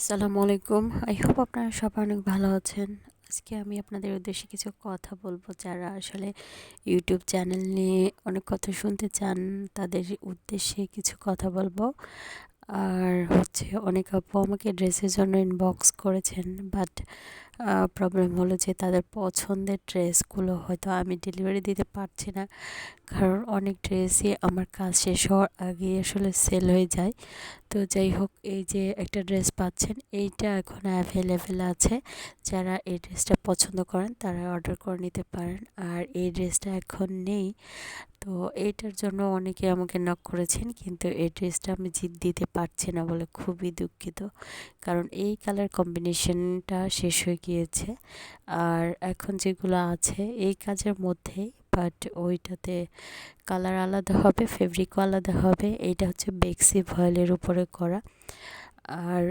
আসসালামু আলাইকুম। I hope আপনারা সবাই অনেক ভালো আছেন। আজকে আমি আপনাদের উদ্দেশ্যে কিছু কথা বলব। যারা আসলে ইউটিউব চ্যানেল নিয়ে অনেক কথা শুনতে চান, তাদের উদ্দেশ্যে কিছু কথা বলব। আর হচ্ছে, অনেক আপু আমাকে ড্রেসের জন্য ইনবক্স করেছেন বাট প্রবলেম হলো যে তাদের পছন্দের ড্রেসগুলো হয়তো আমি ডেলিভারি দিতে পারছি না। কারণ অনেক ড্রেসই আমার কাজ শেষ হওয়ার আগে আসলে সেল হয়ে যায়। তো যাই হোক, এই যে একটা ড্রেস পাচ্ছেন, এইটা এখন অ্যাভেলেবেল আছে। যারা এই ড্রেসটা পছন্দ করেন, তারা অর্ডার করে নিতে পারেন। আর এই ড্রেসটা এখন নেই। তো এইটার জন্য অনেকে আমাকে নক করেছেন, কিন্তু এই ড্রেসটা আমি জিত দিতে পারছি না বলে খুবই দুঃখিত। কারণ এই কালার কম্বিনেশনটা শেষ হয়ে গিয়েছে। আর এখন যেগুলো আছে, এই কাজের মধ্যেই বাট ওইটাতে কালার আলাদা হবে ফেব্রিকও আলাদা হবে। এইটা হচ্ছে বেক্সি ভয়েলের উপরে করা। আর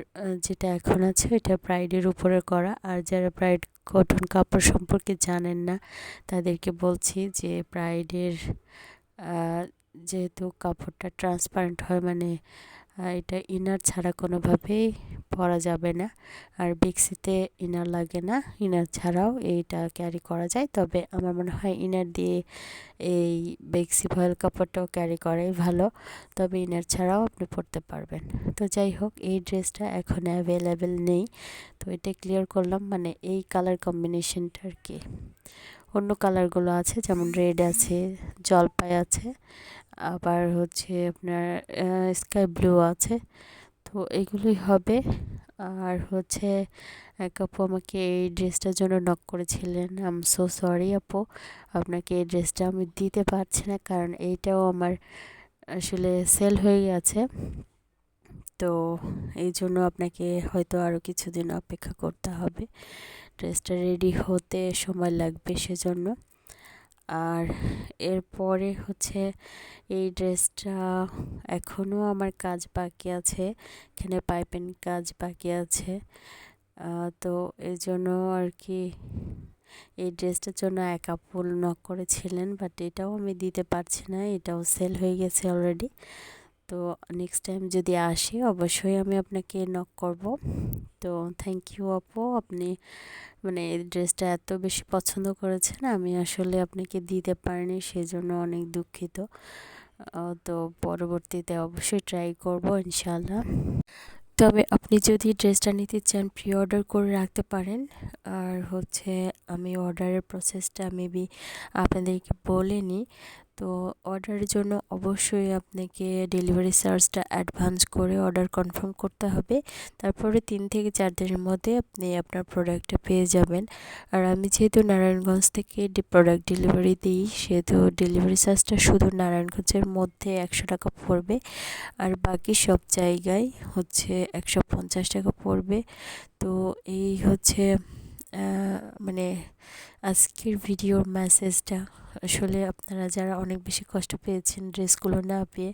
যেটা এখন আছে, এটা প্রাইডের উপরে করা। আর যারা প্রাইড কটন কাপড় সম্পর্কে জানেন না, তাদেরকে বলছি যে প্রাইডের যেহেতু কাপড়টা ট্রান্সপারেন্ট হয় মানে এটা ইনার ছাড়া কোনোভাবেই পরা যাবে না। আর বেক্সিতে ইনার লাগে না। ইনার ছাড়াও এইটা ক্যারি করা যায়। তবে আমার মনে হয় ইনার দিয়ে এই বেক্সি ভয়েল কাপড়টাও ক্যারি করাই ভালো। তবে ইনার ছাড়াও আপনি পরতে পারবেন। তো যাই হোক, এই ড্রেসটা এখন অ্যাভেলেবেল নেই। তো এটা ক্লিয়ার করলাম। মানে এই কালার কম্বিনেশনটা আর কি। অন্য কালারগুলো আছে, যেমন রেড আছে, জলপাই আছে, আবার হচ্ছে আপনার স্কাই ব্লু আছে। তো এগুলোই হবে। আর হচ্ছে, এক আপু আমাকে এই ড্রেসটার জন্য নক করেছিলেন। আম সো সরি আপু। আপনাকে এই ড্রেসটা আমি দিতে পারছি না কারণ এইটাও আমার আসলে সেল হয়ে গেছে তো এই জন্য আপনাকে হয়তো আরও কিছুদিন অপেক্ষা করতে হবে। ড্রেসটা রেডি হতে সময় লাগবে সেজন্য। আর এরপরে হচ্ছে এই ড্রেসটা এখনও আমার কাজ বাকি আছে, এখানে পাইপেন কাজ বাকি আছে। তো এই জন্য আর কি এই ড্রেসটার জন্য এক আপুল নক করেছিলেন বাট এটাও আমি দিতে পারছি না, এটাও সেল হয়ে গেছে অলরেডি তো নেক্সট টাইম যদি আসি, অবশ্যই আমি আপনাকে নক করব। তো থ্যাংক ইউ আপু, আপনি মানে এই ড্রেসটা এত বেশি পছন্দ করেছেন, আমি আসলে আপনাকে দিতে পারিনি, সেজন্য অনেক দুঃখিত। তো পরবর্তীতে অবশ্যই ট্রাই করব ইনশাল্লাহ তবে আপনি যদি ড্রেসটা নিতে চান প্রি অর্ডার করে রাখতে পারেন। আর হচ্ছে, আমি অর্ডারের প্রসেসটা মেবি আপনাদেরকে বলে নিই তো অর্ডারের জন্য অবশ্যই আপনাকে ডেলিভারি চার্জটা অ্যাডভান্স করে অর্ডার কনফার্ম করতে হবে। তারপরে তিন থেকে চার দিনের মধ্যে আপনি আপনার প্রোডাক্টটা পেয়ে যাবেন। আর আমি যেহেতু নারায়ণগঞ্জ থেকে প্রোডাক্ট ডেলিভারি দিই, সেহেতু ডেলিভারি চার্জটা শুধু নারায়ণগঞ্জের মধ্যে একশো টাকা পড়বে। আর বাকি সব জায়গায় হচ্ছে একশো পঞ্চাশ টাকা পড়বে। তো এই হচ্ছে মানে আজকের ভিডিওর মেসেজটা আসলে আপনারা যারা অনেক বেশি কষ্ট পেয়েছেন ড্রেসগুলো না পেয়ে,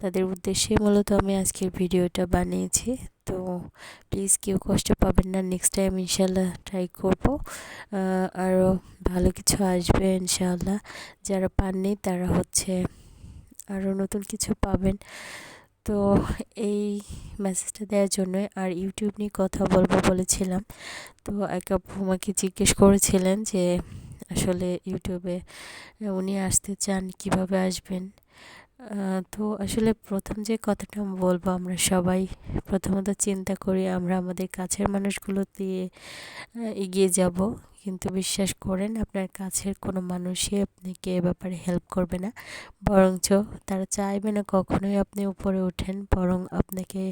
তাদের উদ্দেশ্যে মূলত আমি আজকের ভিডিওটা বানিয়েছি। তো প্লিজ কেউ কষ্ট পাবেন না নেক্সট টাইম ইনশাল্লাহ ট্রাই করব। আরও ভালো কিছু আসবে ইনশাল্লাহ যারা পাননি তারা হচ্ছে আরও নতুন কিছু পাবেন। তো এই মেসেজটা দেওয়ার জন্যই আর ইউটিউব নিয়ে কথা বলব বলেছিলাম। তো এক আপু আমাকে জিজ্ঞেস করেছিলেন যে, আসলে ইউটিউবে উনি আসতে চান, কীভাবে আসবেন? তো আসলে প্রথম যে কথাটা আমি বলব, আমরা সবাই প্রথমত চিন্তা করি আমরা আমাদের কাছের মানুষগুলো দিয়ে এগিয়ে যাব। কিন্তু বিশ্বাস করেন আপনার কাছের কোনো মানুষই আপনাকে এ ব্যাপারে হেল্প করবে না। বরঞ্চ তারা চাইবে না কখনোই আপনি উপরে ওঠেন, বরং আপনাকে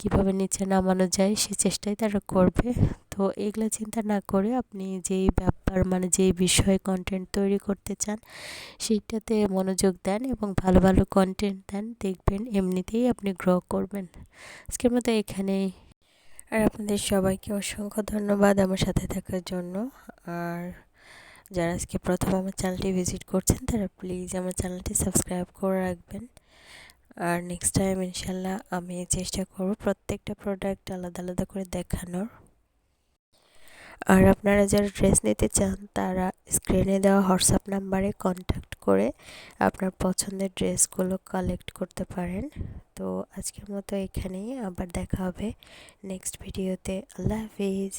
কীভাবে নিচে নামানো যায় সে চেষ্টাই তারা করবে। তো এগুলো চিন্তা না করে আপনি যেই ব্যাপার মানে যেই বিষয়ে কন্টেন্ট তৈরি করতে চান, সেইটাতে মনোযোগ দেন এবং ভালো ভালো কন্টেন্ট দেন, দেখবেন এমনিতেই আপনি গ্রো করবেন। আজকের মতো এখানেই। আর আপনাদের সবাইকে অসংখ্য ধন্যবাদ আমার সাথে থাকার জন্য। আর যারা আজকে প্রথম আমার চ্যানেলটি ভিজিট করছেন, তারা প্লিজ আমার চ্যানেলটি সাবস্ক্রাইব করে রাখবেন। আর নেক্সট টাইম ইনশাল্লাহ আমি চেষ্টা করব প্রত্যেকটা প্রোডাক্ট আলাদা আলাদা করে দেখানোর। আর আপনারা যারা ড্রেস নিতে চান, তারা স্ক্রিনে দেওয়া হোয়াটসঅ্যাপ নাম্বারে কন্ট্যাক্ট করে আপনার পছন্দের ড্রেসগুলো কালেক্ট করতে পারেন। তো আজকের মতো এখানেই, আবার দেখা হবে নেক্সট ভিডিওতে আল্লাহ হাফিজ।